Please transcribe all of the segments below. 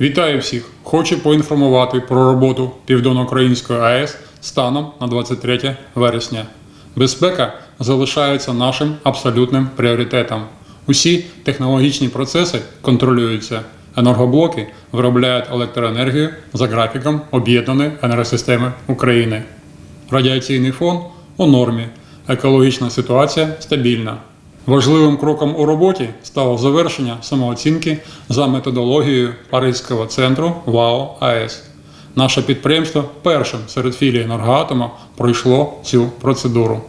Вітаю всіх! Хочу поінформувати про роботу Південноукраїнської АЕС станом на 23 вересня. Безпека залишається нашим абсолютним пріоритетом. Усі технологічні процеси контролюються. Енергоблоки виробляють електроенергію за графіком Об'єднаної енергосистеми України. Радіаційний фон у нормі, екологічна ситуація стабільна. Важливим кроком у роботі стало завершення самооцінки за методологією Паризького центру ВАО АЕС. Наше підприємство першим серед філій енергоатома пройшло цю процедуру.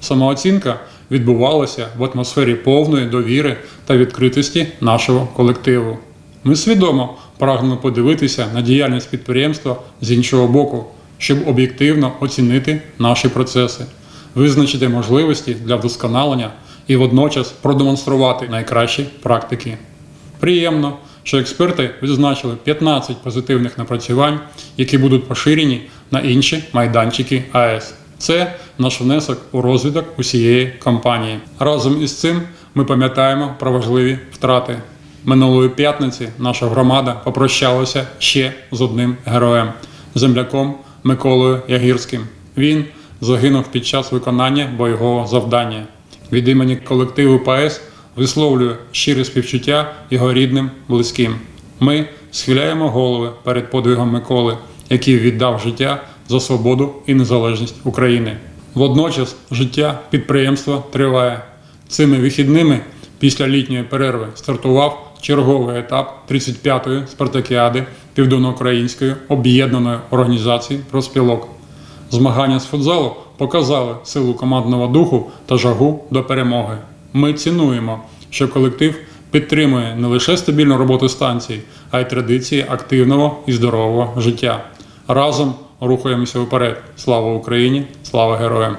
Самооцінка відбувалася в атмосфері повної довіри та відкритості нашого колективу. Ми свідомо прагнемо подивитися на діяльність підприємства з іншого боку, щоб об'єктивно оцінити наші процеси, визначити можливості для вдосконалення і водночас продемонструвати найкращі практики. Приємно, що експерти відзначили 15 позитивних напрацювань, які будуть поширені на інші майданчики АЕС. Це наш внесок у розвиток усієї компанії. Разом із цим ми пам'ятаємо про важливі втрати. Минулої п'ятниці наша громада попрощалася ще з одним героєм земляком Миколою Ягірським. Він загинув під час виконання бойового завдання. Від імені колективу ПАЕС висловлюю щире співчуття його рідним, близьким. Ми схиляємо голови перед подвигом Миколи, який віддав життя за свободу і незалежність України. Водночас життя підприємства триває. Цими вихідними після літньої перерви стартував черговий етап 35-ї спартакіади Південноукраїнської об'єднаної організації профспілок. Змагання з футзалу показали силу командного духу та жагу до перемоги. Ми цінуємо, що колектив підтримує не лише стабільну роботу станції, а й традиції активного і здорового життя. Разом рухаємося вперед. Слава Україні! Слава героям!